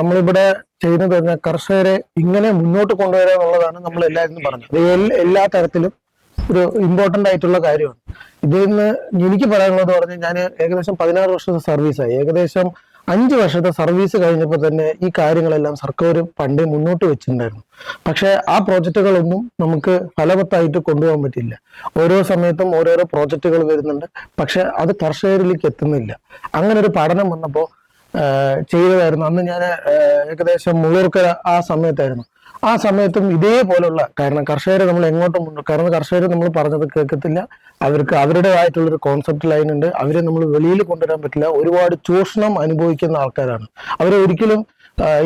നമ്മളിവിടെ ചെയ്യുന്നത് കർഷകരെ ഇങ്ങനെ മുന്നോട്ട് കൊണ്ടുവരിക എന്നുള്ളതാണ് നമ്മൾ എല്ലാവരും പറഞ്ഞത്. എല്ലാ തരത്തിലും ഒരു ഇമ്പോർട്ടന്റ് ആയിട്ടുള്ള കാര്യമാണ്. ഇതിൽ നിന്ന് എനിക്ക് പറയാനുള്ളത് പറഞ്ഞാൽ ഞാൻ ഏകദേശം പതിനാറ് വർഷത്തെ സർവീസായി ഏകദേശം അഞ്ച് വർഷത്തെ സർവീസ് കഴിഞ്ഞപ്പോൾ തന്നെ ഈ കാര്യങ്ങളെല്ലാം സർക്കാർ പണ്ട് മുന്നോട്ട് വെച്ചിട്ടുണ്ടായിരുന്നു. പക്ഷെ ആ പ്രോജക്റ്റുകളൊന്നും നമുക്ക് ഫലവത്തായിട്ട് കൊണ്ടുപോകാൻ പറ്റില്ല. ഓരോ സമയത്തും ഓരോരോ പ്രോജക്റ്റുകൾ വരുന്നുണ്ട്. പക്ഷെ അത് കർഷകരിലേക്ക് എത്തുന്നില്ല. അങ്ങനെ ഒരു പഠനം വന്നപ്പോൾ ചെയ്തതായിരുന്നു. അന്ന് ഞാൻ ഏകദേശം മുള്ളൂർക്കര ആ സമയത്തായിരുന്നു. ആ സമയത്തും ഇതേപോലുള്ള കാരണം കർഷകരെ നമ്മൾ എങ്ങോട്ടും കാരണം കർഷകർ നമ്മൾ പറഞ്ഞത് കേൾക്കത്തില്ല. അവർക്ക് അവരുടേതായിട്ടുള്ളൊരു കോൺസെപ്റ്റ് ലൈൻ ഉണ്ട്. അവരെ നമ്മൾ വെളിയിൽ കൊണ്ടുവരാൻ പറ്റില്ല. ഒരുപാട് ചൂഷണം അനുഭവിക്കുന്ന ആൾക്കാരാണ്. അവരെ ഒരിക്കലും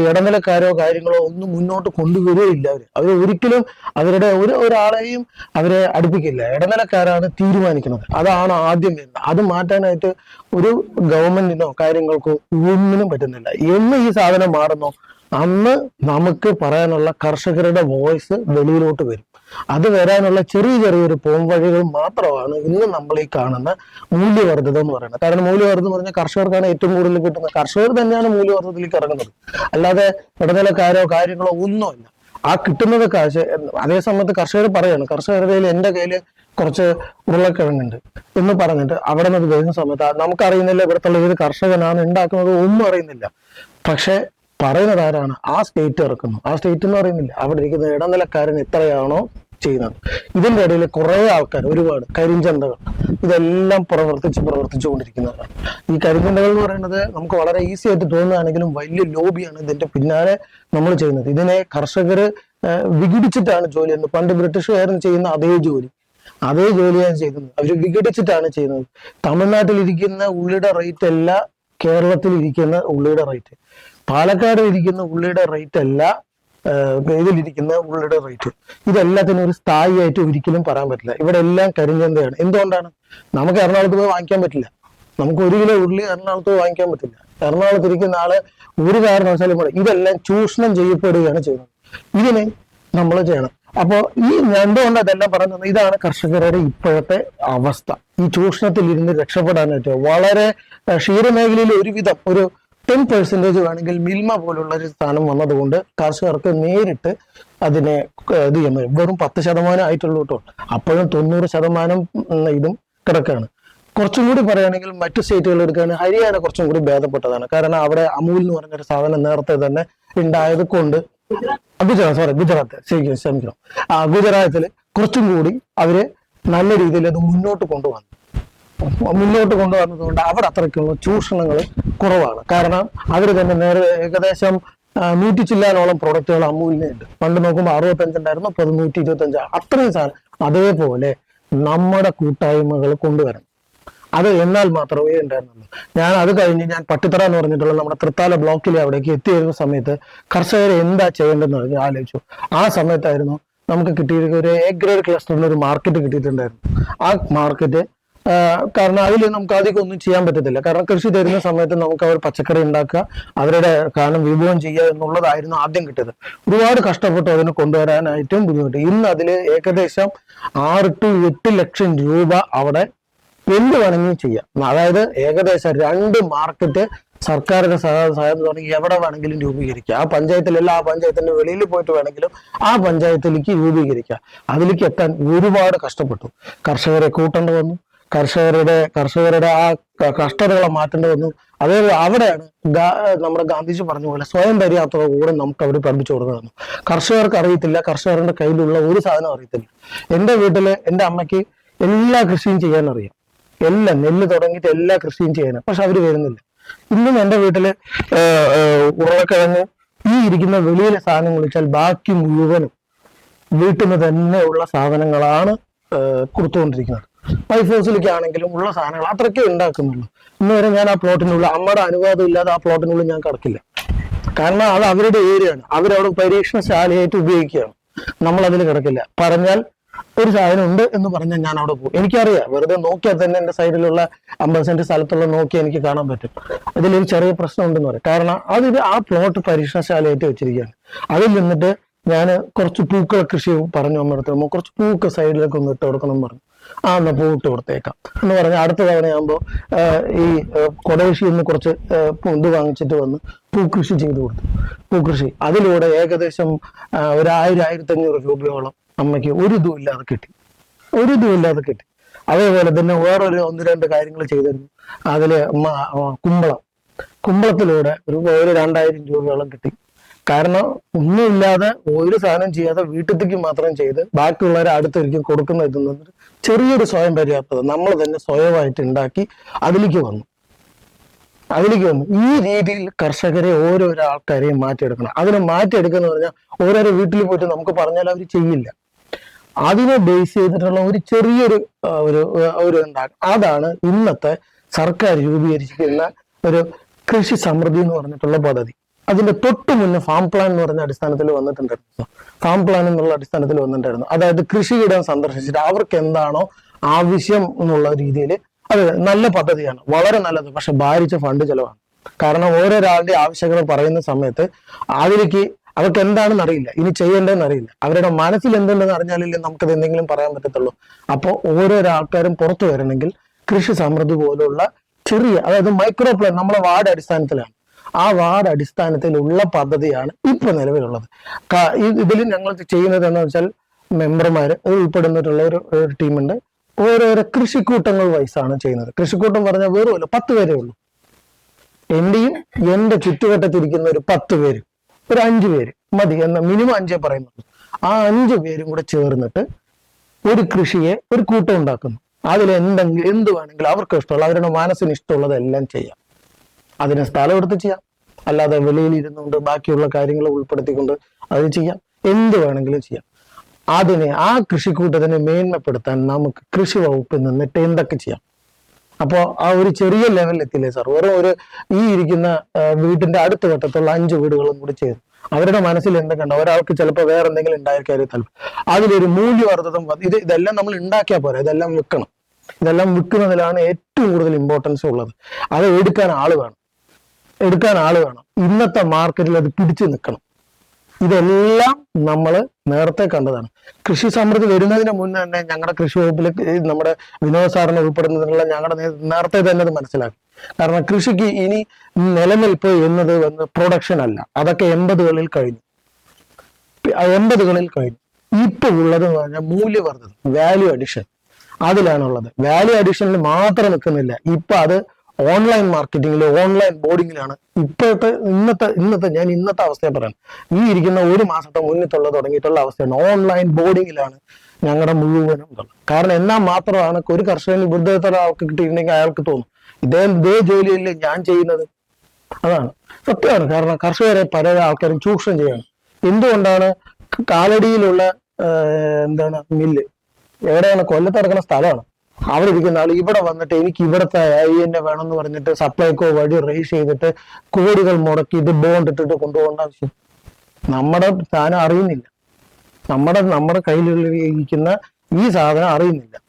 ഇടനിലക്കാരോ കാര്യങ്ങളോ ഒന്നും മുന്നോട്ട് കൊണ്ടുവരികയില്ല അവർ അവർ ഒരിക്കലും അവരുടെ ഒരു ഒരാളെയും അവരെ അടുപ്പിക്കില്ല. ഇടനിലക്കാരാണ് തീരുമാനിക്കുന്നത്. അതാണ് ആദ്യം അത് മാറ്റാനായിട്ട് ഒരു ഗവൺമെന്റിനോ കാര്യങ്ങൾക്കോ ഒന്നിനും പറ്റുന്നില്ല. എന്ന് ഈ സാധനം മാറുന്നോ? അന്ന് നമുക്ക് പറയാനുള്ള കർഷകരുടെ വോയിസ് വെളിയിലോട്ട് വരും. അത് വരാനുള്ള ചെറിയ ചെറിയൊരു പോംവഴികൾ മാത്രമാണ് ഇന്ന് നമ്മൾ ഈ കാണുന്ന മൂല്യവർദ്ധിതം എന്ന് പറയുന്നത്. കാരണം മൂല്യവർദ്ധം പറഞ്ഞാൽ കർഷകർക്കാണ് ഏറ്റവും കൂടുതൽ കിട്ടുന്നത്. കർഷകർ തന്നെയാണ് മൂല്യവർദ്ധത്തിലേക്ക് ഇറങ്ങുന്നത്. അല്ലാതെ ഇടനിലക്കാരോ കാര്യങ്ങളോ ഒന്നുമില്ല ആ കിട്ടുന്നത് കാശ് അതേ സമയത്ത് കർഷകർ പറയാണ് കർഷകരുടെ കയ്യിൽ എന്റെ കയ്യിൽ കുറച്ച് ഉരുളക്കിഴങ്ങുണ്ട് എന്ന് പറഞ്ഞിട്ട് അവിടെ നിന്ന് വരുന്ന സമയത്ത് നമുക്കറിയുന്നില്ല ഇവിടുത്തെ ഏത് കർഷകനാണ് ഉണ്ടാക്കുന്നത് ഒന്നും അറിയുന്നില്ല. പക്ഷെ പറയുന്നത് ആരാണ്? ആ സ്റ്റേറ്റ് ഇറക്കുന്നു. ആ സ്റ്റേറ്റ് എന്ന് പറയുന്നില്ല. അവിടെ ഇരിക്കുന്ന ഇടനിലക്കാരൻ എത്രയാണോ ചെയ്യുന്നത് ഇതിന്റെ ഇടയിൽ കുറെ ആൾക്കാർ ഒരുപാട് കരിഞ്ചന്തകൾ. ഇതെല്ലാം പ്രവർത്തിച്ച് പ്രവർത്തിച്ചു കൊണ്ടിരിക്കുന്നതാണ്. ഈ കരിഞ്ചന്തകൾ എന്ന് പറയുന്നത് നമുക്ക് വളരെ ഈസി ആയിട്ട് തോന്നുകയാണെങ്കിലും വലിയ ലോബിയാണ് ഇതിന്റെ പിന്നാലെ നമ്മൾ ചെയ്യുന്നത്. ഇതിനെ കർഷകർ വിഘടിച്ചിട്ടാണ് ജോലി ചെയ്യുന്നത്. പണ്ട് ബ്രിട്ടീഷുകാരും ചെയ്യുന്ന അതേ ജോലി. അതേ ജോലിയാണ് ചെയ്യുന്നത്. അവർ വിഘടിച്ചിട്ടാണ് ചെയ്യുന്നത്. തമിഴ്നാട്ടിൽ ഇരിക്കുന്ന ഉള്ളിയുടെ റേറ്റ് അല്ല കേരളത്തിൽ ഇരിക്കുന്ന ഉള്ളിയുടെ റേറ്റ് പാലക്കാട് ഇരിക്കുന്ന ഉള്ളിയുടെ റേറ്റ് അല്ല ഇതിലിരിക്കുന്ന ഉള്ളിയുടെ റേറ്റ്. ഇതെല്ലാത്തിനും ഒരു സ്ഥായിയായിട്ട് ഒരിക്കലും പറയാൻ പറ്റില്ല. ഇവിടെ എല്ലാം കരിഞ്ഞന്തയാണ്. എന്തുകൊണ്ടാണ്? നമുക്ക് എറണാകുളത്ത് പോയി വാങ്ങിക്കാൻ പറ്റില്ല. നമുക്ക് ഒരു കിലോ ഉള്ളി എറണാകുളത്ത് പോയി വാങ്ങിക്കാൻ പറ്റില്ല. എറണാകുളത്ത് ഇരിക്കുന്ന ആൾ ഒരു കാരണവശാലും കൂടെ ഇതെല്ലാം ചൂഷണം ചെയ്യപ്പെടുകയാണ് ചെയ്യുന്നത്. ഇതിനെ നമ്മൾ ചെയ്യണം. അപ്പോ ഈ എന്തുകൊണ്ട് അതെല്ലാം പറയുന്നത് ഇതാണ് കർഷകരുടെ ഇപ്പോഴത്തെ അവസ്ഥ. ഈ ചൂഷണത്തിൽ ഇരുന്ന് രക്ഷപ്പെടാനായിട്ട് വളരെ ക്ഷീരമേഖലയിൽ ഒരുവിധം ഒരു ടെൻ പെർസെന്റേജ് വേണമെങ്കിൽ മിൽമ പോലുള്ള ഒരു സ്ഥാനം വന്നതുകൊണ്ട് കർഷകർക്ക് നേരിട്ട് അതിനെ ഇത് ചെയ്യാൻ പറ്റും വെറും പത്ത് ശതമാനം ആയിട്ടുള്ളൂ കേട്ടോ. അപ്പോഴും തൊണ്ണൂറ് ശതമാനം ഇതും കിടക്കാണ്. കുറച്ചും കൂടി പറയുകയാണെങ്കിൽ മറ്റു സ്റ്റേറ്റുകൾ എടുക്കുകയാണെങ്കിൽ ഹരിയാന കുറച്ചും കൂടി ഭേദപ്പെട്ടതാണ്. കാരണം അവിടെ അമൂൽ എന്ന് പറഞ്ഞൊരു സാധനം നേരത്തെ തന്നെ ഉണ്ടായത് കൊണ്ട് ഗുജറാത്ത് സോറി ഗുജറാത്ത്. ശരിക്കും ക്ഷമിക്കണം. ആ ഗുജറാത്തിൽ കുറച്ചും കൂടി അവർ നല്ല രീതിയിൽ അത് മുന്നോട്ട് കൊണ്ടുവന്നു. മുന്നോട്ട് കൊണ്ടുവന്നതുകൊണ്ട് അവിടെ അത്രയ്ക്കുള്ള ചൂഷണങ്ങൾ കുറവാണ്. കാരണം അവർ തന്നെ നേരെ ഏകദേശം നൂറ്റി ചില്ലാനോളം പ്രൊഡക്റ്റുകൾ അമൂലിന് ഉണ്ട് പണ്ട് നോക്കുമ്പോൾ അറുപത്തഞ്ചുണ്ടായിരുന്നു അപ്പോൾ അത് നൂറ്റി ഇരുപത്തഞ്ച് അത്രയും സാധനം അതേപോലെ നമ്മുടെ കൂട്ടായ്മകൾ കൊണ്ടുവരണം. അത് എന്നാൽ മാത്രമേ ഉണ്ടായിരുന്നുള്ളൂ. ഞാൻ അത് കഴിഞ്ഞ് ഞാൻ പട്ടിത്തറ എന്ന് പറഞ്ഞിട്ടുള്ള നമ്മുടെ തൃത്താല ബ്ലോക്കിലെ അവിടേക്ക് എത്തിയിരുന്ന സമയത്ത് കർഷകർ എന്താ ചെയ്യേണ്ടതെന്ന് ആലോചിച്ചു. ആ സമയത്തായിരുന്നു നമുക്ക് കിട്ടിയിരിക്കുന്ന ഒരു എ ഗ്രേഡ് ക്ലസ്റ്ററിന് ഒരു മാർക്കറ്റ് കിട്ടിയിട്ടുണ്ടായിരുന്നു. ആ മാർക്കറ്റ് കാരണം അതിൽ നമുക്ക് അധികം ഒന്നും ചെയ്യാൻ പറ്റത്തില്ല. കാരണം കൃഷി തരുന്ന സമയത്ത് നമുക്ക് അവർ പച്ചക്കറി ഉണ്ടാക്കുക അവരുടെ കാരണം വിഭവം ചെയ്യുക എന്നുള്ളതായിരുന്നു ആദ്യം കിട്ടിയത്. ഒരുപാട് കഷ്ടപ്പെട്ടു അതിനെ കൊണ്ടുവരാനായിട്ടും ബുദ്ധിമുട്ട്. ഇന്ന് അതിൽ ഏകദേശം ആറ് ടു എട്ട് ലക്ഷം രൂപ അവിടെ എന്ത് വേണമെങ്കിലും ചെയ്യാം. അതായത് ഏകദേശം രണ്ട് മാർക്കറ്റ് സർക്കാരിന്റെ സഹായ സഹായം തുടങ്ങി എവിടെ വേണമെങ്കിലും രൂപീകരിക്കുക ആ പഞ്ചായത്തിലല്ല ആ പഞ്ചായത്തിന്റെ വെളിയിൽ പോയിട്ട് വേണമെങ്കിലും ആ പഞ്ചായത്തിലേക്ക് രൂപീകരിക്കുക അതിലേക്ക് എത്താൻ ഒരുപാട് കഷ്ടപ്പെട്ടു. കർഷകരെ കൂട്ടേണ്ടി വന്നു. കർഷകരുടെ കർഷകരുടെ ആ കഷ്ടതകളെ മാറ്റേണ്ടി വന്നു. അതേ അവിടെയാണ് നമ്മുടെ ഗാന്ധിജി പറഞ്ഞ പോലെ സ്വയം പര്യാപ്തത കൂടെ നമുക്ക് അവിടെ പഠിപ്പിച്ചു കൊടുക്കണം. കർഷകർക്ക് അറിയത്തില്ല കർഷകരുടെ കയ്യിലുള്ള ഒരു സാധനം അറിയത്തില്ല. എന്റെ വീട്ടിൽ എന്റെ അമ്മയ്ക്ക് എല്ലാ കൃഷിയും ചെയ്യാൻ അറിയാം എല്ലാം നെല്ല് തുടങ്ങിയിട്ട് എല്ലാ കൃഷിയും ചെയ്യാൻ പക്ഷെ അവർ വരുന്നില്ല. ഇന്നും എന്റെ ഏഹ്, ഉരുളക്കിഴങ്ങ് ഈ ഇരിക്കുന്ന വെളിയിലെ സാധനങ്ങൾ വെച്ചാൽ ബാക്കി മുഴുവനും വീട്ടിൽ നിന്ന് തന്നെയുള്ള സാധനങ്ങളാണ് കൊടുത്തുകൊണ്ടിരിക്കുന്നത്. വൈഫ് ഹൗസിലേക്ക് ആണെങ്കിലും ഉള്ള സാധനങ്ങൾ അത്രയ്ക്കേ ഉണ്ടാക്കുന്നുള്ളൂ. ഇന്ന് വരെ ഞാൻ ആ പ്ലോട്ടിനുള്ളിൽ അമ്മയുടെ അനുവാദം ഇല്ലാതെ ആ പ്ലോട്ടിനുള്ളിൽ ഞാൻ കിടക്കില്ല. കാരണം അത് അവരുടെ ഏരിയ ആണ്. അവരവിടെ പരീക്ഷണശാലയായിട്ട് ഉപയോഗിക്കുകയാണ്. നമ്മൾ അതിൽ കിടക്കില്ല. പറഞ്ഞാൽ ഒരു സാധനം ഉണ്ട് എന്ന് പറഞ്ഞാൽ ഞാൻ അവിടെ പോകും. എനിക്കറിയാം. വെറുതെ നോക്കിയാൽ തന്നെ എന്റെ സൈഡിലുള്ള അമ്പത് സെന്റ് സ്ഥലത്തുള്ള നോക്കി എനിക്ക് കാണാൻ പറ്റും. അതിലൊരു ചെറിയ പ്രശ്നം ഉണ്ടെന്ന് പറയാം. കാരണം അതിൽ ആ പ്ലോട്ട് പരീക്ഷണശാലയായിട്ട് വെച്ചിരിക്കുകയാണ്. അതിൽ നിന്നിട്ട് ഞാൻ കുറച്ച് പൂക്കളെ കൃഷി പറഞ്ഞു അമ്മടുത്ത് കുറച്ച് പൂക്കൾ സൈഡിലേക്ക് ഒന്ന് ഇട്ട് കൊടുക്കണം എന്ന് പറഞ്ഞു. ആ എന്നാ പൂവിട്ട് കൊടുത്തേക്കാം. എന്ന് പറഞ്ഞാൽ അടുത്ത തവണയാകുമ്പോൾ ഈ കൊടകൃഷിയിൽ നിന്ന് കുറച്ച് ഇത് വാങ്ങിച്ചിട്ട് വന്ന് പൂക്കൃഷി ചെയ്തു കൊടുത്തു. പൂക്കൃഷി. അതിലൂടെ ഏകദേശം ഒരായിരം ഒരു ആയിരം ആയിരത്തഞ്ഞൂറ് രൂപയോളം അമ്മയ്ക്ക് ഒരു ഇതും ഇല്ലാതെ കിട്ടി. ഒരു ഇതും ഇല്ലാതെ കിട്ടി. അതേപോലെ തന്നെ വേറൊരു ഒന്ന് രണ്ട് കാര്യങ്ങൾ ചെയ്തിരുന്നു. അതിലെ കുമ്പളം. കുമ്പളത്തിലൂടെ ഒരു രണ്ടായിരം രൂപയോളം കിട്ടി. കാരണം ഒന്നുമില്ലാതെ ഒരു സാധനം ചെയ്യാതെ വീട്ടിലേക്ക് മാത്രം ചെയ്ത് ബാക്കിയുള്ളവരെ അടുത്തൊരിക്കും കൊടുക്കുന്ന ഇത് ചെറിയൊരു സ്വയം പര്യാപ്തത നമ്മൾ തന്നെ സ്വയമായിട്ട് ഉണ്ടാക്കി അതിലേക്ക് വന്നു. അതിലേക്ക് വന്നു. ഈ രീതിയിൽ കർഷകരെ ഓരോരോ ആൾക്കാരെയും മാറ്റിയെടുക്കണം. അതിനെ മാറ്റിയെടുക്കുന്ന പറഞ്ഞാൽ ഓരോരോ വീട്ടിൽ പോയിട്ട് നമുക്ക് പറഞ്ഞാൽ അവർ ചെയ്യില്ല. അതിനെ ബേസ് ചെയ്തിട്ടുള്ള ഒരു ചെറിയൊരു ഒരു ഒരു ഉണ്ടാകും അതാണ് ഇന്നത്തെ സർക്കാർ രൂപീകരിച്ചിരിക്കുന്ന ഒരു കൃഷി സമൃദ്ധി എന്ന് പറഞ്ഞിട്ടുള്ള പദ്ധതി. അതിന്റെ തൊട്ട് മുന്നേ ഫാം പ്ലാൻ എന്ന് പറഞ്ഞ അടിസ്ഥാനത്തിൽ വന്നിട്ടുണ്ടായിരുന്നു ഫാം പ്ലാൻ എന്നുള്ള അടിസ്ഥാനത്തിൽ വന്നിട്ടുണ്ടായിരുന്നു. അതായത് കൃഷിയിടം സന്ദർശിച്ചിട്ട് അവർക്ക് എന്താണോ ആവശ്യം എന്നുള്ള രീതിയിൽ അത് നല്ല പദ്ധതിയാണ്. വളരെ നല്ലത്. പക്ഷെ ഭാരിച്ച ഫണ്ട് ചെലവാണ്. കാരണം ഓരോരാളുടെ ആവശ്യങ്ങൾ പറയുന്ന സമയത്ത് അതിലേക്ക് അവർക്ക് എന്താണെന്ന് അറിയില്ല. ഇനി ചെയ്യേണ്ടതെന്ന് അറിയില്ല. അവരുടെ മനസ്സിൽ എന്തുണ്ടെന്ന് അറിഞ്ഞാലല്ലേ നമുക്കത് എന്തെങ്കിലും പറയാൻ പറ്റത്തുള്ളൂ. അപ്പോൾ ഓരോരോ ആൾക്കാരും പുറത്തു വരണമെങ്കിൽ കൃഷി സമൃദ്ധി പോലുള്ള ചെറിയ അതായത് മൈക്രോ പ്ലാൻ നമ്മളെ വാർഡ് അടിസ്ഥാനത്തിലാണ്. ആ വാർഡ് അടിസ്ഥാനത്തിലുള്ള പദ്ധതിയാണ് ഇപ്പൊ നിലവിലുള്ളത്. ഇതിൽ ഞങ്ങൾ ചെയ്യുന്നത് എന്ന് വെച്ചാൽ മെമ്പർമാര് ഉൾപ്പെടുന്നിട്ടുള്ള ഒരു ടീമുണ്ട്. ഓരോരോ കൃഷിക്കൂട്ടങ്ങൾ വൈസാണ് ചെയ്യുന്നത്. കൃഷിക്കൂട്ടം പറഞ്ഞാൽ വെറുമല്ല പത്ത് പേരേ ഉള്ളൂ. എന്റെയും എന്റെ ചുറ്റുവട്ടത്തിരിക്കുന്ന ഒരു പത്ത് പേര് ഒരു അഞ്ചു പേര് മതി എന്ന മിനിമം അഞ്ചേ പറയുന്നുള്ളൂ. ആ അഞ്ചു പേരും കൂടെ ചേർന്നിട്ട് ഒരു കൃഷിയെ ഒരു കൂട്ടം ഉണ്ടാക്കുന്നു. അതിൽ എന്തെങ്കിലും എന്ത് വേണമെങ്കിലും അവർക്ക് ഇഷ്ടമുള്ള അവരുടെ മനസ്സിന് ഇഷ്ടമുള്ളതെല്ലാം ചെയ്യാം. അതിന് സ്ഥലം എടുത്ത് ചെയ്യാം. അല്ലാതെ വെളിയിൽ ഇരുന്നുകൊണ്ട് ബാക്കിയുള്ള കാര്യങ്ങൾ ഉൾപ്പെടുത്തിക്കൊണ്ട് അത് ചെയ്യാം. എന്ത് വേണമെങ്കിലും ചെയ്യാം. അതിനെ ആ കൃഷിക്കൂട്ടത്തിനെ മേന്മപ്പെടുത്താൻ നമുക്ക് കൃഷി വകുപ്പിൽ നിന്നിട്ട് എന്തൊക്കെ ചെയ്യാം? അപ്പോ ആ ഒരു ചെറിയ ലെവലിൽ എത്തില്ലേ സാർ വെറും ഒരു ഈ ഇരിക്കുന്ന വീട്ടിന്റെ അടുത്ത ഘട്ടത്തുള്ള അഞ്ച് വീടുകളും കൂടി ചെയ്തു അവരുടെ മനസ്സിൽ എന്തൊക്കെ ഉണ്ടോ ഒരാൾക്ക് ചിലപ്പോൾ വേറെ എന്തെങ്കിലും ഉണ്ടായിരിക്കും താല്പര്യം അതിലൊരു മൂല്യവർദ്ധതം ഇത് ഇതെല്ലാം നമ്മൾ ഉണ്ടാക്കിയാൽ പോരാ? ഇതെല്ലാം വിൽക്കണം. ഇതെല്ലാം വിൽക്കുന്നതിലാണ് ഏറ്റവും കൂടുതൽ ഇമ്പോർട്ടൻസ് ഉള്ളത്. അത് എടുക്കാൻ ആൾ വേണം. എടുക്കാൻ ആൾ വേണം. ഇന്നത്തെ മാർക്കറ്റിൽ അത് പിടിച്ചു നിൽക്കണം. ഇതെല്ലാം നമ്മൾ നേരത്തെ കണ്ടതാണ്. കൃഷി സമൃദ്ധി വരുന്നതിന് മുന്നേ തന്നെ ഞങ്ങളുടെ കൃഷി വകുപ്പിൽ നമ്മുടെ വിനോദ സാറിനെ ഉൾപ്പെടുന്നതിനുള്ള ഞങ്ങളുടെ നേരത്തെ തന്നെ അത് മനസ്സിലാക്കി. കാരണം കൃഷിക്ക് ഇനി നിലനിൽപ്പ് എന്നത് വന്ന് പ്രൊഡക്ഷൻ അല്ല. അതൊക്കെ എൺപതുകളിൽ കഴിഞ്ഞു. എൺപതുകളിൽ കഴിഞ്ഞു. ഇപ്പൊ ഉള്ളത് എന്ന് പറഞ്ഞാൽ മൂല്യവർദ്ധനം വാല്യൂ അഡിഷൻ അതിലാണുള്ളത്. വാല്യൂ അഡിഷനിൽ മാത്രം നിൽക്കുന്നില്ല. ഇപ്പൊ അത് ഓൺലൈൻ മാർക്കറ്റിംഗിലോ ഓൺലൈൻ ബോർഡിങ്ങിലാണ് ഇപ്പോഴത്തെ ഇന്നത്തെ ഇന്നത്തെ ഞാൻ ഇന്നത്തെ അവസ്ഥയെ പറയാം ഈ ഇരിക്കുന്ന ഒരു മാസത്തെ മുന്നിട്ടുള്ള തുടങ്ങിയിട്ടുള്ള അവസ്ഥയാണ് ഓൺലൈൻ ബോർഡിങ്ങിലാണ് ഞങ്ങളുടെ മുഴുവനും കാരണം എന്നാൽ മാത്രമാണ് ഒരു കർഷകന് ഇവിടുത്തെ ആൾക്ക് കിട്ടിയിട്ടുണ്ടെങ്കിൽ അയാൾക്ക് തോന്നും. ഇതേ ഇതേ ജോലിയല്ലേ ഞാൻ ചെയ്യുന്നത്? അതാണ് സത്യമാണ്. കാരണം കർഷകരെ പല ആൾക്കാരും ചൂഷണം ചെയ്യാണ്. എന്തുകൊണ്ടാണ് കാലടിയിലുള്ള എന്താണ് മില്ല്? എവിടെയാണ് കൊല്ലത്ത് കിടക്കുന്ന സ്ഥലമാണ്. അവിടെ ഇരിക്കുന്ന ആൾ ഇവിടെ വന്നിട്ട് എനിക്ക് ഇവിടുത്തെ ഐ എന്നെ വേണമെന്ന് പറഞ്ഞിട്ട് സപ്ലൈകോ വഴി റേസ് ചെയ്തിട്ട് കോടികൾ മുടക്കി ഇത് ബോണ്ട് ഇട്ടിട്ട് കൊണ്ടുപോകേണ്ട ആവശ്യം. നമ്മുടെ സാധനം അറിയുന്നില്ല. നമ്മുടെ നമ്മുടെ കയ്യിലുള്ള ഈ സാധനം അറിയുന്നില്ല.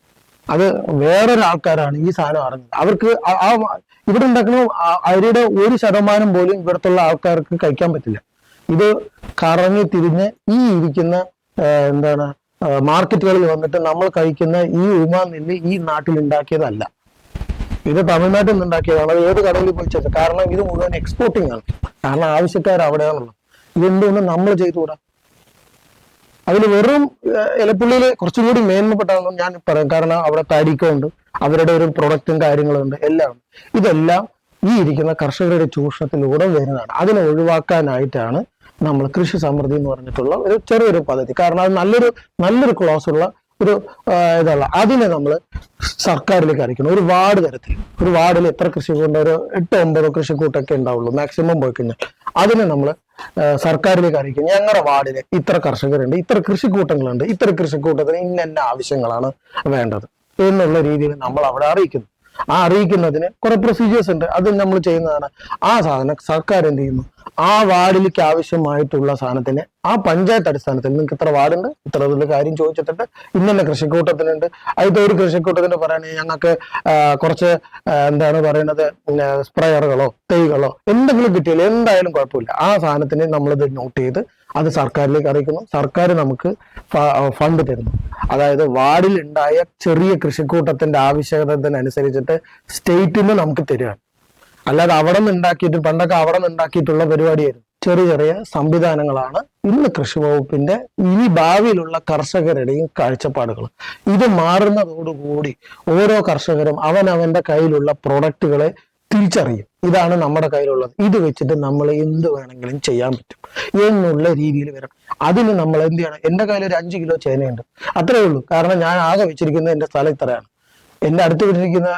അത് വേറൊരാൾക്കാരാണ് ഈ സാധനം അറിഞ്ഞത്. അവർക്ക് ആ- ഇവിടെ ഉണ്ടാക്കുന്ന അരിയുടെ ഒരു ശതമാനം പോലും ഇവിടത്തുള്ള ആൾക്കാർക്ക് കഴിക്കാൻ പറ്റില്ല. ഇത് കറങ്ങി തിരിഞ്ഞ് ഈ ഇരിക്കുന്ന എന്താണ് മാർക്കറ്റുകളിൽ വന്നിട്ട് നമ്മൾ കഴിക്കുന്ന ഈ ഉമാ നെല്ല് ഈ നാട്ടിൽ ഉണ്ടാക്കിയതല്ല. ഇത് തമിഴ്നാട്ടിൽ നിന്ന് ഉണ്ടാക്കിയതാണ്. അത് ഏത് കടയിൽ പോയി ചേച്ചത് കാരണം ഇത് മുഴുവൻ എക്സ്പോർട്ടിംഗ് ആണ്. കാരണം ആവശ്യക്കാർ അവിടെയാണുള്ളത്. ഇതെന്തുകൊണ്ട് നമ്മൾ ചെയ്തുകൂടാ? അതിൽ വെറും ഇലപ്പുള്ളിയിൽ കുറച്ചും കൂടി മേന്മപ്പെട്ടാണെന്ന് ഞാൻ പറയാം. കാരണം അവിടെ തരിക്കുണ്ട് അവരുടെ ഒരു പ്രൊഡക്റ്റും കാര്യങ്ങളും ഉണ്ട് എല്ലാം ഇതെല്ലാം ഈ ഇരിക്കുന്ന കർഷകരുടെ ചൂഷണത്തിലൂടെ വരുന്നതാണ്. അതിനെ ഒഴിവാക്കാനായിട്ടാണ് നമ്മൾ കൃഷി സമൃദ്ധി എന്ന് പറഞ്ഞിട്ടുള്ള ഒരു ചെറിയൊരു പദ്ധതി. കാരണം അത് നല്ലൊരു നല്ലൊരു ക്ലോസ് ഉള്ള ഒരു ഇതല്ല. അതിനെ നമ്മൾ സർക്കാരിലേക്ക് അയക്കണം. ഒരു വാർഡ് തരത്തിൽ. ഒരു വാർഡിൽ എത്ര കൃഷിക്കൂട്ടം ഒരു എട്ടോ ഒമ്പതോ കൃഷിക്കൂട്ടൊക്കെ ഉണ്ടാവുള്ളൂ മാക്സിമം പോയി കഴിഞ്ഞാൽ. അതിനെ നമ്മൾ സർക്കാരിലേക്ക് അറിയിക്കും ഞങ്ങളുടെ വാർഡിൽ ഇത്ര കർഷകരുണ്ട് ഇത്ര കൃഷിക്കൂട്ടങ്ങളുണ്ട് ഇത്ര കൃഷിക്കൂട്ടത്തിന് കൂട്ടത്തിന് ഇന്ന ആവശ്യങ്ങളാണ് വേണ്ടത്. എന്നുള്ള രീതിയിൽ നമ്മൾ അവിടെ അറിയിക്കുന്നു. ആ അറിയിക്കുന്നതിന് കുറെ പ്രൊസീജിയേഴ്സ് ഉണ്ട്. അത് നമ്മൾ ചെയ്യുന്നതാണ്. ആ സാധനം സർക്കാർ എന്ത് ചെയ്യുന്നു? ആ വാർഡിലേക്ക് ആവശ്യമായിട്ടുള്ള സാധനത്തിന് ആ പഞ്ചായത്ത് അടിസ്ഥാനത്തിൽ നിങ്ങൾക്ക് ഇത്ര വാർഡുണ്ട്? ഇത്ര വലിയ കാര്യം ചോദിച്ചിട്ട് ഇന്നലെ കൃഷിക്കൂട്ടത്തിനുണ്ട്. അതിൽ ഒരു കൃഷിക്കൂട്ടത്തിന് പറയുകയാണെങ്കിൽ ഞങ്ങൾക്ക് കുറച്ച് എന്താണ് പറയുന്നത് സ്പ്രേയറുകളോ തൈകളോ എന്തെങ്കിലും കിട്ടിയാലും എന്തായാലും കുഴപ്പമില്ല. ആ സാധനത്തിന് നമ്മളിത് നോട്ട് ചെയ്ത് അത് സർക്കാരിലേക്ക് അറിയിക്കുന്നു. സർക്കാർ നമുക്ക് ഫണ്ട് തരുന്നു. അതായത് വാർഡിൽ ഉണ്ടായ ചെറിയ കൃഷിക്കൂട്ടത്തിന്റെ ആവശ്യകതത്തിനനുസരിച്ചിട്ട് സ്റ്റേറ്റിൽ നമുക്ക് തരികയാണ്. അല്ലാതെ അവിടെ നിന്ന് ഉണ്ടാക്കിയിട്ട് പണ്ടൊക്കെ അവിടെ നിന്ന് ഉണ്ടാക്കിയിട്ടുള്ള പരിപാടിയായിരുന്നു. ചെറിയ ചെറിയ സംവിധാനങ്ങളാണ് ഇന്ന് കൃഷി വകുപ്പിന്റെ ഇനി ഭാവിയിലുള്ള കർഷകരുടെയും കാഴ്ചപ്പാടുകൾ ഇത് മാറുന്നതോടുകൂടി ഓരോ കർഷകരും അവനവന്റെ കയ്യിലുള്ള പ്രൊഡക്റ്റുകളെ തിരിച്ചറിയും. ഇതാണ് നമ്മുടെ കയ്യിലുള്ളത്. ഇത് വെച്ചിട്ട് നമ്മൾ എന്ത് വേണമെങ്കിലും ചെയ്യാൻ പറ്റും. എന്നുള്ള രീതിയിൽ വരണം. അതിന് നമ്മൾ എന്ത് ചെയ്യണം? എന്റെ കയ്യിൽ ഒരു അഞ്ച് കിലോ ചേനയുണ്ട്. അത്രേ ഉള്ളൂ. കാരണം ഞാൻ ആകെ വെച്ചിരിക്കുന്നത് എന്റെ സ്ഥലം ഇത്രയാണ്. എന്റെ അടുത്ത് വിട്ടിരിക്കുന്ന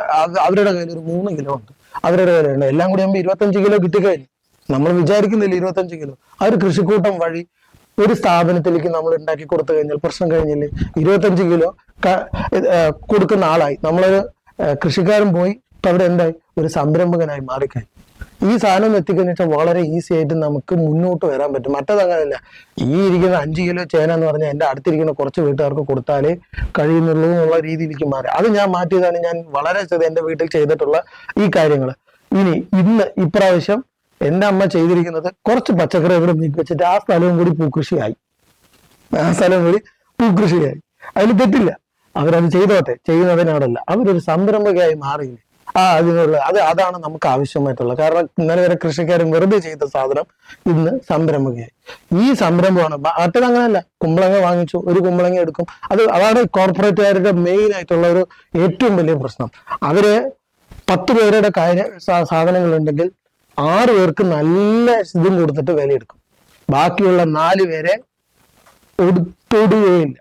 അവരുടെ കയ്യിൽ ഒരു മൂന്ന് കിലോ ഉണ്ട്. അവരുടെ കയ്യിലുണ്ട് എല്ലാം കൂടി ആകുമ്പോൾ ഇരുപത്തഞ്ച് കിലോ കിട്ടിക്കഴിഞ്ഞു. നമ്മൾ വിചാരിക്കുന്നില്ല ഇരുപത്തഞ്ച് കിലോ. ആ ഒരു കൃഷിക്കൂട്ടം വഴി ഒരു സ്ഥാപനത്തിലേക്ക് നമ്മൾ ഉണ്ടാക്കി കൊടുത്തു കഴിഞ്ഞാൽ പ്രശ്നം കഴിഞ്ഞില്ലേ? ഇരുപത്തഞ്ച് കിലോ കൊടുക്കുന്ന ആളായി. നമ്മളൊരു കൃഷിക്കാരൻ പോയി ഇപ്പൊ അവിടെ എന്തായി? ഒരു സംരംഭകനായി മാറിക്കഴിഞ്ഞു. ഈ സാധനം എത്തിക്കഴിഞ്ഞാൽ വളരെ ഈസി ആയിട്ട് നമുക്ക് മുന്നോട്ട് വരാൻ പറ്റും. മറ്റത് അങ്ങനെയല്ല ഈ ഇരിക്കുന്ന അഞ്ച് കിലോ ചേന എന്ന് പറഞ്ഞാൽ എന്റെ അടുത്തിരിക്കുന്ന കുറച്ച് വീട്ടുകാർക്ക് കൊടുത്താലേ കഴിയുന്നുള്ളൂ എന്നുള്ള രീതിയിലേക്ക് മാറി. അത് ഞാൻ മാറ്റിയതാണ് ഞാൻ വളരെ എന്റെ വീട്ടിൽ ചെയ്തിട്ടുള്ള ഈ കാര്യങ്ങൾ. ഇനി ഇന്ന് ഇപ്രാവശ്യം എന്റെ അമ്മ ചെയ്തിരിക്കുന്നത് കുറച്ച് പച്ചക്കറി ഇവിടെ നീക്കി വെച്ചിട്ട് ആ സ്ഥലവും കൂടി പൂക്കൃഷിയായി. ആ സ്ഥലവും കൂടി പൂക്കൃഷിയായി. അതിൽ തെറ്റില്ല. അവരത് ചെയ്തോട്ടെ. ചെയ്യുന്നതിനോടല്ല. അവരൊരു സംരംഭകയായി മാറിയില്ലേ? ആ അതിനുള്ള അത് അതാണ് നമുക്ക് ആവശ്യമായിട്ടുള്ളത്. കാരണം ഇന്നലെ വരെ കൃഷിക്കാരൻ വെറുതെ ചെയ്ത സാധനം ഇന്ന് സംരംഭകയായി. ഈ സംരംഭമാണ്. മറ്റത് അങ്ങനെയല്ല. കുമ്പളങ്ങ വാങ്ങിച്ചു. ഒരു കുമ്പളങ്ങ എടുക്കും. അത് അതാണ് കോർപ്പറേറ്റുകാരുടെ മെയിൻ ആയിട്ടുള്ള ഒരു ഏറ്റവും വലിയ പ്രശ്നം. അവർ പത്ത് പേരുടെ കാര്യ സാധനങ്ങളുണ്ടെങ്കിൽ ആറ് പേർക്ക് നല്ല ഇതും കൊടുത്തിട്ട് വിലയെടുക്കും. ബാക്കിയുള്ള നാല് പേരെ തൊടുകയില്ല.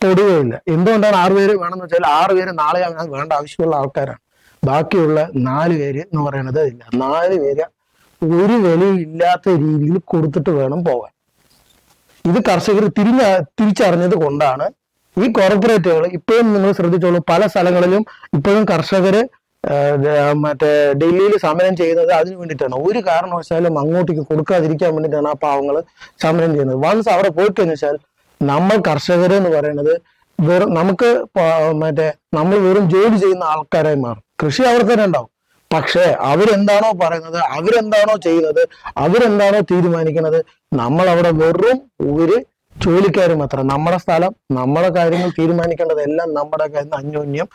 തൊടുകയില്ല. എന്തുകൊണ്ടാണ് ആറുപേര് വേണമെന്ന് വെച്ചാൽ ആറുപേര് നാളെ വേണ്ട ആവശ്യമുള്ള ആൾക്കാരാണ്. ബാക്കിയുള്ള നാല് പേര് എന്ന് പറയുന്നത് ഇല്ല നാല് പേര് ഒരു വിലയും ഇല്ലാത്ത രീതിയിൽ കൊടുത്തിട്ട് വേണം പോകാൻ ഇത് കർഷകർ തിരിഞ്ഞ തിരിച്ചറിഞ്ഞത് കൊണ്ടാണ് ഈ കോർപ്പറേറ്റുകൾ ഇപ്പോഴും നിങ്ങൾ ശ്രദ്ധിച്ചോളൂ പല സ്ഥലങ്ങളിലും ഇപ്പോഴും കർഷകര് മറ്റേ ഡൽഹിയിൽ സമരം ചെയ്യുന്നത് അതിന് വേണ്ടിയിട്ടാണ്. ഒരു കാരണവശാലും അങ്ങോട്ടേക്ക് കൊടുക്കാതിരിക്കാൻ വേണ്ടിയിട്ടാണ് ആ പാവങ്ങൾ സമരം ചെയ്യുന്നത്. വൺസ് അവിടെ പോയി വെച്ചാൽ നമ്മൾ കർഷകർ എന്ന് പറയുന്നത് വെറും നമുക്ക് മറ്റേ നമ്മൾ വെറും ജോലി ചെയ്യുന്ന ആൾക്കാരായി മാറും. കൃഷി അവർക്ക് തന്നെ ഉണ്ടാവും. പക്ഷേ അവരെന്താണോ പറയുന്നത് അവരെന്താണോ ചെയ്യുന്നത് അവരെന്താണോ തീരുമാനിക്കുന്നത് നമ്മൾ അവിടെ വെറും ഒരു ജോലിക്കാർ മാത്രം നമ്മുടെ സ്ഥലം നമ്മുടെ കാര്യങ്ങൾ തീരുമാനിക്കേണ്ടതെല്ലാം നമ്മുടെ കയ്യിൽ അന്യോന്യം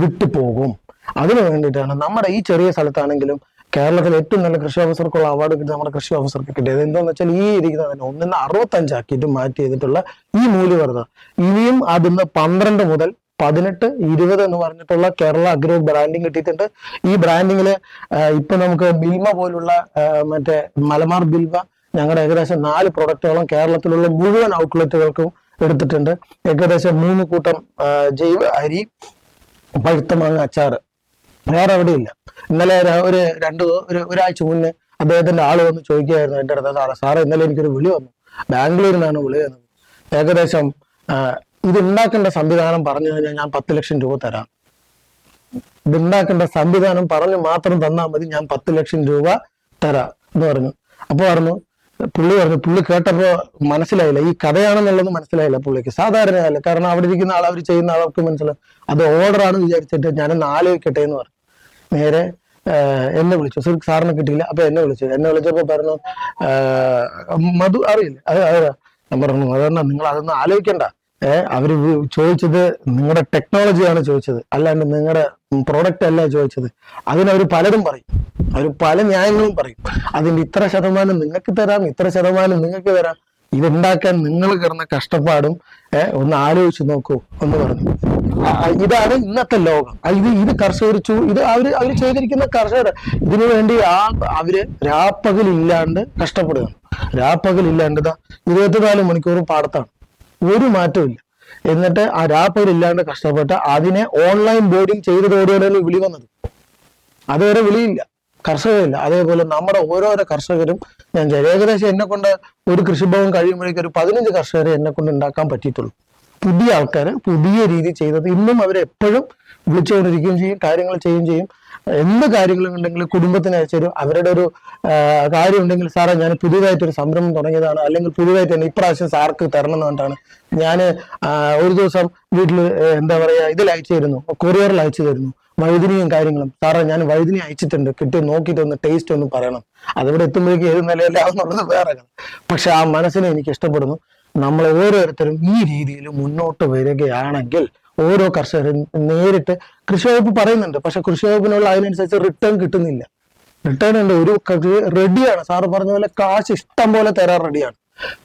വിട്ടുപോകും. അതിനു വേണ്ടിയിട്ടാണ് നമ്മുടെ ഈ ചെറിയ സ്ഥലത്താണെങ്കിലും കേരളത്തിൽ ഏറ്റവും നല്ല കൃഷി ഓഫീസർക്കുള്ള അവാർഡ് കിട്ടി നമ്മുടെ കൃഷി ഓഫീസർക്ക് കിട്ടിയത്. എന്താണെന്ന് വെച്ചാൽ ഈ ഇരിക്കുന്ന തന്നെ ഒന്നിന്ന് അറുപത്തഞ്ചാക്കിയിട്ട് മാറ്റി ചെയ്തിട്ടുള്ള ഈ മൂല്യവർദ്ധ. ഇനിയും അതിന്ന് പന്ത്രണ്ട് മുതൽ പതിനെട്ട് ഇരുപത് എന്ന് പറഞ്ഞിട്ടുള്ള കേരള അഗ്രോ ബ്രാൻഡിങ് കിട്ടിയിട്ടുണ്ട്. ഈ ബ്രാൻഡിങ്ങിൽ ഇപ്പൊ നമുക്ക് ബിൽമ പോലുള്ള മറ്റേ മലബാർ ബിൽമ ഞങ്ങളുടെ ഏകദേശം നാല് പ്രൊഡക്റ്റുകളും കേരളത്തിലുള്ള മുഴുവൻ ഔട്ട്ലെറ്റുകൾക്കും എടുത്തിട്ടുണ്ട്. ഏകദേശം മൂന്ന് കൂട്ടം ജൈവ അരി പഴുത്ത മാങ്ങ അച്ചാറ് വേറെ എവിടെയില്ല. ഇന്നലെ ഒരു രണ്ട് ഒരു ഒരാഴ്ച മുന്നേ അദ്ദേഹത്തിന്റെ ആൾ വന്ന് ചോദിക്കുകയായിരുന്നു എന്റെ അടുത്ത് സാറേ ഇന്നലെ എനിക്കൊരു വിളി വന്നു. ബാംഗ്ലൂരിൽ നിന്നാണ് വിളി വന്നത്. ഏകദേശം ഇത് ഉണ്ടാക്കേണ്ട സംവിധാനം പറഞ്ഞു കഴിഞ്ഞാൽ ഞാൻ പത്ത് ലക്ഷം രൂപ തരാം. ഇതുണ്ടാക്കേണ്ട സംവിധാനം പറഞ്ഞു മാത്രം തന്നാൽ മതി ഞാൻ പത്ത് ലക്ഷം രൂപ തരാം എന്ന് പറഞ്ഞു. അപ്പൊ പറഞ്ഞു പുള്ളി പറഞ്ഞു പുള്ളി കേട്ടപ്പോ മനസ്സിലായില്ല. ഈ കഥയാണെന്നുള്ളത് മനസ്സിലായില്ല പുള്ളിക്ക്. സാധാരണയല്ല. കാരണം അവിടെ ഇരിക്കുന്ന ആൾ അവർ ചെയ്യുന്ന ആൾക്ക് മനസ്സിലാവും അത് ഓർഡർ ആണെന്ന് വിചാരിച്ചിട്ട് ഞാനൊന്ന് ആലോചിക്കട്ടെ എന്ന് പറഞ്ഞു. നേരെ എന്നെ വിളിച്ചു. സർ സാറിനെ കിട്ടിയില്ല. അപ്പൊ എന്നെ വിളിച്ചു. എന്നെ വിളിച്ചപ്പോ പറഞ്ഞു മധു അറിയില്ല? അതെ അത് ഞാൻ പറഞ്ഞു അതെന്നാ നിങ്ങൾ അതൊന്നും ആലോചിക്കണ്ട. അവർ ചോദിച്ചത് നിങ്ങളുടെ ടെക്നോളജിയാണ് ചോദിച്ചത്. അല്ലാണ്ട് നിങ്ങളുടെ പ്രോഡക്റ്റ് അല്ല ചോദിച്ചത്. അതിനവർ പലതും പറയും. അവർ പല ന്യായങ്ങളും പറയും. അതിന്റെ ഇത്ര ശതമാനം നിങ്ങൾക്ക് തരാം ഇത്ര ശതമാനം നിങ്ങൾക്ക് തരാം. ഇതുണ്ടാക്കാൻ നിങ്ങൾ കിടന്ന കഷ്ടപ്പാടും ഒന്ന് ആലോചിച്ച് നോക്കൂ എന്ന് പറഞ്ഞു. ഇതാണ് ഇന്നത്തെ ലോകം. ഇത് ഇത് കർഷകർ ഇത് അവർ അവർ ചെയ്തിരിക്കുന്ന കർഷകർ ഇതിനു വേണ്ടി ആ അവർ രാപ്പകലില്ലാണ്ട് കഷ്ടപ്പെടുകയാണ്. രാപ്പകലില്ലാണ്ട് ഇരുപത്തിനാല് മണിക്കൂർ പാടത്താണ്. ഒരു മാറ്റവും ഇല്ല. എന്നിട്ട് ആ രാപ്പകലില്ലാണ്ട് കഷ്ടപ്പെട്ട് അതിനെ ഓൺലൈൻ ബോർഡിങ് ചെയ്തതോടെയാണ് വിളി വന്നത്? അതുവരെ വിളിയില്ല. കർഷകരില്ല. അതേപോലെ നമ്മുടെ ഓരോരോ കർഷകരും ഞാൻ. ഏകദേശം എന്നെ കൊണ്ട് ഒരു കൃഷിഭവൻ കഴിയുമ്പോഴേക്കും ഒരു പതിനഞ്ച് കർഷകരെ എന്നെ കൊണ്ട് ഉണ്ടാക്കാൻ പറ്റിയിട്ടുള്ളൂ. പുതിയ ആൾക്കാർ പുതിയ രീതി ചെയ്തത് ഇന്നും അവരെപ്പോഴും വിളിച്ചുകൊണ്ടിരിക്കുകയും ചെയ്യും കാര്യങ്ങൾ ചെയ്യുകയും ചെയ്യും. എന്ത് കാര്യങ്ങളും ഉണ്ടെങ്കിലും കുടുംബത്തിന് അയച്ചു അവരുടെ ഒരു കാര്യം ഉണ്ടെങ്കിൽ സാറേ ഞാൻ പുതിയതായിട്ടൊരു സംരംഭം തുടങ്ങിയതാണ്. അല്ലെങ്കിൽ പുതിയതായിട്ട് തന്നെ ഇപ്രാവശ്യം സാർക്ക് തരണം എന്ന് ഞാൻ ഒരു ദിവസം വീട്ടിൽ എന്താ പറയാ ഇതിൽ അയച്ചു തരുന്നു. കൊറിയറിൽ അയച്ചു തരുന്നു. വഴുതിനിയും കാര്യങ്ങളും. സാറേ ഞാൻ വഴുതിനി അയച്ചിട്ടുണ്ട്. കിട്ടി നോക്കിയിട്ട് ഒന്ന് ടേസ്റ്റ് ഒന്ന് പറയണം. അതിവിടെ എത്തുമ്പോഴേക്കും ഏത് നിലയിലാവുന്നുള്ളത് വേറെ പക്ഷെ ആ മനസ്സിനെ എനിക്ക് ഇഷ്ടപ്പെടുന്നു. നമ്മൾ ഓരോരുത്തരും ഈ രീതിയിൽ മുന്നോട്ട് വരികയാണെങ്കിൽ ഓരോ കർഷകരും നേരിട്ട് കൃഷി വകുപ്പ് പറയുന്നുണ്ട്. പക്ഷെ കൃഷി വകുപ്പിനുള്ള അതിനനുസരിച്ച് റിട്ടേൺ കിട്ടുന്നില്ല. റിട്ടേൺ ഉണ്ട്. ഒരു റെഡിയാണ് സാറ് പറഞ്ഞ പോലെ കാശ് ഇഷ്ടം പോലെ തരാൻ റെഡിയാണ്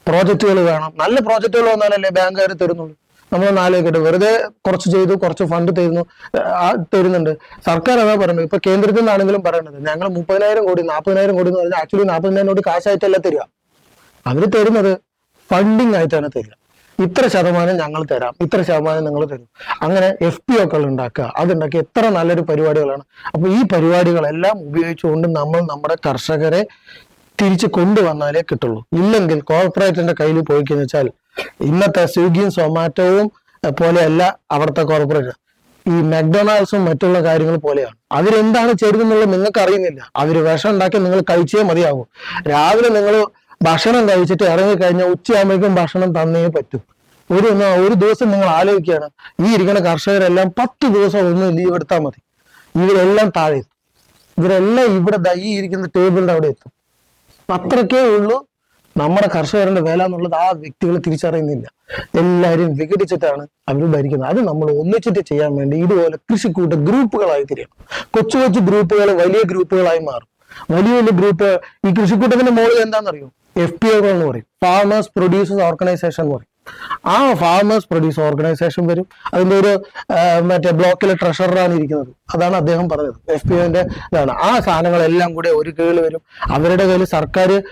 പ്രോജക്റ്റുകൾ വേണം. നല്ല പ്രോജക്റ്റുകൾ വന്നാലല്ലേ ബാങ്കുകാർ തരുന്നുള്ളൂ. നമ്മൾ നാലേക്കിട്ട് വെറുതെ കുറച്ച് ചെയ്തു കുറച്ച് ഫണ്ട് തരുന്നു തരുന്നുണ്ട്. സർക്കാർ അതാ പറയുന്നത്. ഇപ്പൊ കേന്ദ്രത്തിൽ നിന്നാണെങ്കിലും പറയുന്നത് ഞങ്ങൾ മുപ്പതിനായിരം കോടി നാൽപ്പതിനായിരം കോടി എന്ന് പറഞ്ഞാൽ ആക്ച്വലി നാൽപ്പതിനായിരം കോടി കാശായിട്ടല്ല തരിക. അവർ തരുന്നത്. ഫണ്ടിങ് ആയിട്ട് തന്നെ തരിക. ഇത്ര ശതമാനം ഞങ്ങൾ തരാം ഇത്ര ശതമാനം നിങ്ങൾ തരും. അങ്ങനെ എഫ് പി ഒക്കെ ഉണ്ടാക്കുക. അതുണ്ടാക്കി എത്ര നല്ലൊരു പരിപാടികളാണ്. അപ്പൊ ഈ പരിപാടികളെല്ലാം ഉപയോഗിച്ചുകൊണ്ട് നമ്മൾ നമ്മുടെ കർഷകരെ തിരിച്ചു കൊണ്ടുവന്നാലേ കിട്ടുള്ളൂ. ഇല്ലെങ്കിൽ കോർപ്പറേറ്റിന്റെ കയ്യിൽ പോയി കഴിഞ്ഞാൽ വെച്ചാൽ ഇന്നത്തെ സ്വിഗ്ഗിയും സൊമാറ്റോവും പോലെയല്ല അവിടുത്തെ കോർപ്പറേറ്റ്. ഈ മെക്ഡൊണാൾഡ്സും മറ്റുള്ള കാര്യങ്ങൾ പോലെയാണ്. അവരെന്താണ് ചെയ്തതെന്നുള്ളത് നിങ്ങൾക്ക് അറിയുന്നില്ല അവർ വിഷം ഉണ്ടാക്കി നിങ്ങൾ കഴിച്ചേ മതിയാകും രാവിലെ നിങ്ങൾ ഭക്ഷണം കഴിച്ചിട്ട് ഇറങ്ങിക്കഴിഞ്ഞാൽ ഉച്ചയാകുമ്പോഴേക്കും ഭക്ഷണം തന്നേ പറ്റൂ. ഒരു ഒരു ദിവസം നിങ്ങൾ ആലോചിക്കുകയാണ് ഈ ഇരിക്കുന്ന കർഷകരെല്ലാം പത്ത് ദിവസം ഒന്ന് ലീവ് എടുത്താൽ മതി. ഇവരെല്ലാം താഴെ എത്തും. ഇവരെല്ലാം ഇവിടെ ഈ ഇരിക്കുന്ന ടേബിളിന്റെ അവിടെ എത്തും. അത്രക്കേ ഉള്ളൂ നമ്മുടെ കർഷകരുടെ വില എന്നുള്ളത് ആ വ്യക്തികൾ തിരിച്ചറിയുന്നില്ല. എല്ലാവരും വിഘടിച്ചിട്ടാണ് അവർ ഭരിക്കുന്നത്. അത് നമ്മൾ ഒന്നിച്ചിട്ട് ചെയ്യാൻ വേണ്ടി ഇതുപോലെ കൃഷിക്കൂട്ട ഗ്രൂപ്പുകളായി തിരിയണം. കൊച്ചു കൊച്ചു ഗ്രൂപ്പുകൾ വലിയ ഗ്രൂപ്പുകളായി മാറും. വലിയ വലിയ ഗ്രൂപ്പ് ഈ കൃഷിക്കൂട്ടത്തിന്റെ മുകളിൽ എന്താണെന്നറിയോ? എഫ് പി ഒകൾ എന്ന് പറയും. ഫാമേഴ്സ് പ്രൊഡ്യൂസേഴ്സ് ഓർഗനൈസേഷൻ എന്ന് പറയും. ആ ഫാമേഴ്സ് പ്രൊഡ്യൂസ് ഓർഗനൈസേഷൻ വരും. അതിന്റെ ഒരു മറ്റേ ബ്ലോക്കിലെ ട്രഷററാണ് ഇരിക്കുന്നത്. അതാണ് അദ്ദേഹം പറഞ്ഞത്. എഫ് പി ഒന്റെ ഇതാണ്. ആ സാധനങ്ങളെല്ലാം കൂടെ ഒരു കീഴിൽ വരും. അവരുടെ കയ്യിൽ സർക്കാർ